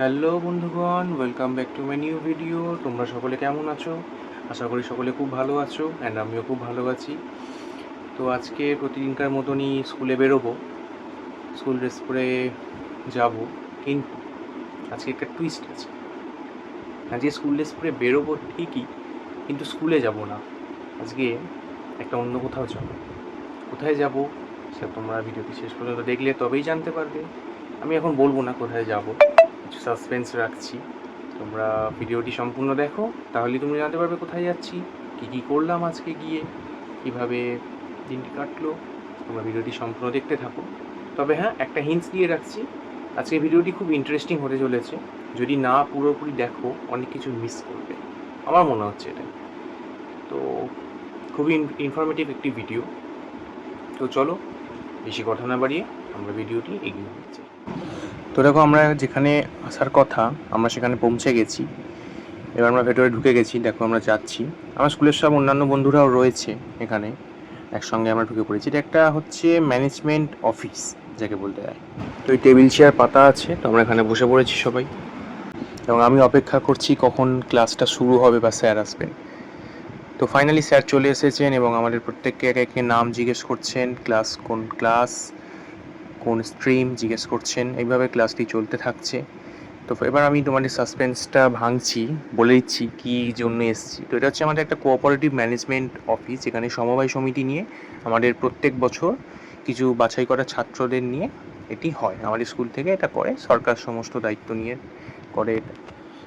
Hello বন্ধুগণ welcome back to my new video তোমরা সকলে কেমন আছো? আশা করি সকলে খুব ভালো আছো অ্যান্ড আমিও খুব ভালো আছি। তো আজকে প্রতিদিনকার মতনই স্কুলে বেরোবো। স্কুল ড্রেস পরে যাব, কিন্তু আজকে একটা টুইস্ট আছে। আজকে স্কুল ড্রেস পরে বেরোবো ঠিকই, কিন্তু স্কুলে যাব না। আজকে একটা অন্য কোথাও যাব। কোথায় যাব, সেটা তোমরা ভিডিওটি শেষ পর্যন্ত দেখলে তবেই জানতে পারবে। আমি এখন বলব না কোথায় যাব। কিছু সাসপেন্স রাখছি। তোমরা ভিডিওটি সম্পূর্ণ দেখো, তাহলে তুমি জানতে পারবে কোথায় যাচ্ছি, কী কী করলাম আজকে গিয়ে, কীভাবে দিনটি কাটলো। তোমরা ভিডিওটি সম্পূর্ণ দেখতে থাকো। তবে হ্যাঁ একটা হিন্টস দিয়ে রাখছি। আজকে ভিডিওটি খুব ইন্টারেস্টিং হতে চলেছে। যদি না পুরোপুরি দেখো, অনেক কিছু মিস করবে। আমার মনে হচ্ছে এটা। তো খুবই ইনফরমেটিভ একটি ভিডিও তো চলো, বেশি কথা না বাড়িয়ে আমরা ভিডিওটি এগিয়ে নিচ্ছি। তো দেখো আমরা যেখানে আসার কথা, আমরা সেখানে পৌঁছে গেছি। এবার আমরা ভেতরে ঢুকে গেছি, দেখো আমরা যাচ্ছি। আমার স্কুলের সব অন্যান্য বন্ধুরাও রয়েছে এখানে, একসঙ্গে আমরা ঢুকে পড়েছি। এটা একটা হচ্ছে ম্যানেজমেন্ট অফিস যাকে বলতে হয়। তো এই টেবিল চেয়ার পাতা আছে, তো আমরা এখানে বসে পড়েছি সবাই। এবং আমি অপেক্ষা করছি কখন ক্লাসটা শুরু হবে বা স্যার আসবেন। তো ফাইনালি স্যার চলে এসেছেন এবং আমাদের প্রত্যেককে একে একে নাম জিজ্ঞেস করছেন, ক্লাস কোন ক্লাস? কোন স্ট্রিম জিজ্ঞেস করছেন, এইভাবে ক্লাসটি চলতে থাকছে। তো এবার আমি তোমাদের সাসপেন্সটা ভাঙছি, বলে দিচ্ছি কী জন্য এসেছি। তো এটা হচ্ছে আমাদের একটা কোঅপারেটিভ ম্যানেজমেন্ট অফিস যেখানে সমবায় সমিতি নিয়ে আমাদের প্রত্যেক বছর কিছু বাছাই করা ছাত্রদের নিয়ে এটি হয়। আমাদের স্কুল থেকে এটা করে, সরকার সমস্ত দায়িত্ব নিয়ে করে এটা।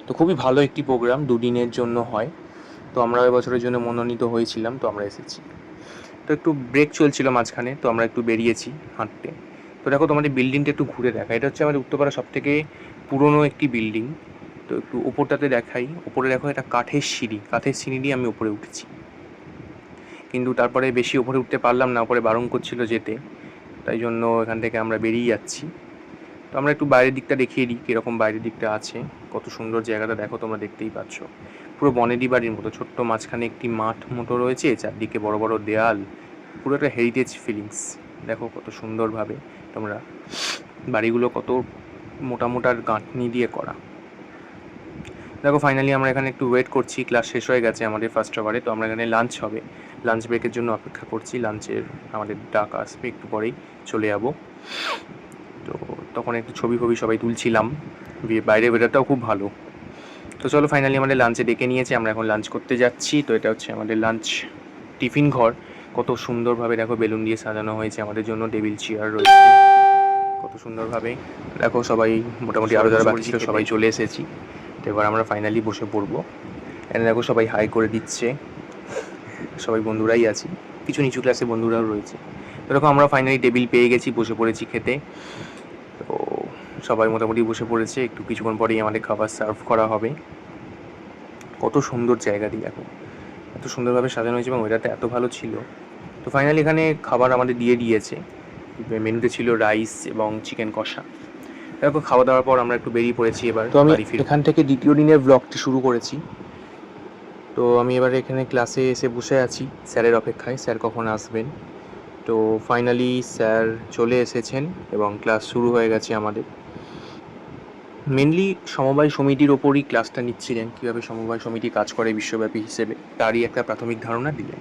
তো খুবই ভালো একটি প্রোগ্রাম দুদিনের জন্য হয়। তো আমরা ওই বছরের জন্য মনোনীত হয়েছিলাম, তো আমরা এসেছি। তো একটু ব্রেক চলছিল মাঝখানে, তো আমরা একটু বেরিয়েছি হাঁটতে। তো দেখো তোমাদের বিল্ডিংটা একটু ঘুরে দেখা। এটা হচ্ছে আমাদের উত্তরপাড়া সব থেকে পুরনো একটি বিল্ডিং তো একটু ওপরটাতে দেখাই। ওপরে দেখো এটা কাঠের সিঁড়ি। কাঠের সিঁড়ি দিয়ে আমি উপরে উঠেছি। কিন্তু তারপরে বেশি উপরে উঠতে পারলাম না, ওপরে বারণ করছিল যেতে। তাই জন্য এখান থেকে আমরা বেরিয়ে যাচ্ছি। তো আমরা একটু বাইরের দিকটা দেখিয়ে দিই, কীরকম বাইরের দিকটা আছে। কত সুন্দর জায়গাটা দেখো, তোমরা দেখতেই পাচ্ছ। পুরো বনেদি বাড়ির মতো, ছোট্ট মাঝখানে একটি মাঠ মতো রয়েছে, চারদিকে বড় বড় দেয়াল। পুরো একটা হেরিটেজ ফিলিংস দেখো কত সুন্দরভাবে তোমরা বাড়িগুলো কত মোটা মোটার গাঁটনি দিয়ে করা। দেখো ফাইনালি আমরা এখানে একটু ওয়েট করছি ক্লাস শেষ হয়ে গেছে আমাদের ফার্স্ট আওয়ারে তো আমরা এখানে লাঞ্চ হবে। লাঞ্চ ব্রেকের জন্য অপেক্ষা করছি লাঞ্চের আমাদের ডাক আসবে একটু পরেই, চলে যাব। তো তখন একটু ছবি ফবি সবাই তুলছিলাম বাইরে বেরোটাও খুব ভালো। তো চলো ফাইনালি আমাদের লাঞ্চে ডেকে নিয়েছে, আমরা এখন লাঞ্চ করতে যাচ্ছি। তো এটা হচ্ছে আমাদের লাঞ্চ টিফিন ঘর। কত সুন্দরভাবে দেখো বেলুন দিয়ে সাজানো হয়েছে আমাদের জন্য টেবিল চেয়ার রয়েছে। কত সুন্দরভাবে দেখো সবাই মোটামুটি আরও যারা বাকি ছিল সবাই চলে এসেছি। তো এবার আমরা ফাইনালি বসে পড়ব। এখানে দেখো সবাই হাই করে দিচ্ছে। সবাই বন্ধুরাই আছি। কিছু নিচু ক্লাসে বন্ধুরাও রয়েছে। দেখো আমরা ফাইনালি টেবিল পেয়ে গেছি বসে পড়েছি খেতে। তো সবাই মোটামুটি বসে পড়েছে একটু কিছুক্ষণ পরেই আমাদের খাবার সার্ভ করা হবে। কত সুন্দর জায়গাটি দেখো। এত সুন্দরভাবে সাজানো হয়েছে এবং ওয়েদারটা এত ভালো ছিল। তো ফাইনালি এখানে খাবার আমাদের দিয়ে দিয়েছে। মেনুতে ছিল রাইস এবং চিকেন কষা। তারপর খাওয়া দাওয়ার পর আমরা একটু বেরিয়ে পড়েছি এবার তো আমি এখান থেকে দ্বিতীয় দিনের ব্লগটি শুরু করেছি। তো আমি এবার এখানে ক্লাসে এসে বসে আছি। স্যারের অপেক্ষায় স্যার কখন আসবেন? তো ফাইনালি স্যার চলে এসেছেন এবং ক্লাস শুরু হয়ে গেছে আমাদের। মেনলি সমবায় সমিতির ওপরই ক্লাসটা নিচ্ছিলেন, কীভাবে সমবায় সমিতি কাজ করে বিশ্বব্যাপী হিসেবে, তারই একটা প্রাথমিক ধারণা দিলেন।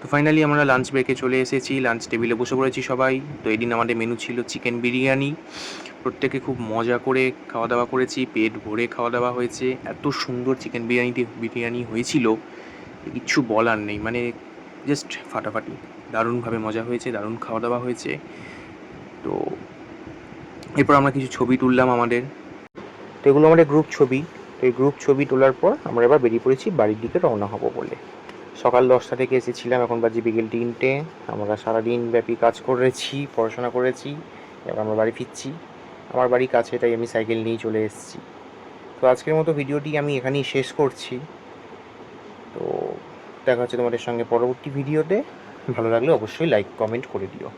তো ফাইনালি আমরা লাঞ্চ ব্রেকে চলে এসেছি লাঞ্চ টেবিলে বসে পড়েছি সবাই। তো এদিন আমাদের মেনু ছিল চিকেন বিরিয়ানি। প্রত্যেকে খুব মজা করে খাওয়া দাওয়া করেছি, পেট ভরে খাওয়া দাওয়া হয়েছে। এত সুন্দর চিকেন বিরিয়ানিটি বিরিয়ানি হয়েছিল, কিচ্ছু বলার নেই মানে জাস্ট ফাটাফাটি। দারুণভাবে মজা হয়েছে, দারুণ খাওয়া দাওয়া হয়েছে। তো এরপর আমরা কিছু ছবি তুললাম আমাদের। তো এগুলো আমাদের গ্রুপ ছবি। তো এই গ্রুপ ছবি তোলার পর আমরা এবার বেরিয়ে পড়েছি বাড়ির দিকে রওনা হব বলে। সকাল দশটা থেকে এসেছিলাম, এখন বাজে বিকেল তিনটে। আমরা সারাদিন ব্যাপী কাজ করেছি, পড়াশোনা করেছি, এবার আমরা বাড়ি ফিরছি। আমার বাড়ি কাছে, তাই আমি সাইকেল নিয়েই চলে এসেছি। তো আজকের মতো ভিডিওটি আমি এখানেই শেষ করছি। তো দেখা হচ্ছে তোমাদের সঙ্গে পরবর্তী ভিডিওতে। ভালো লাগলে অবশ্যই লাইক কমেন্ট করে দিও।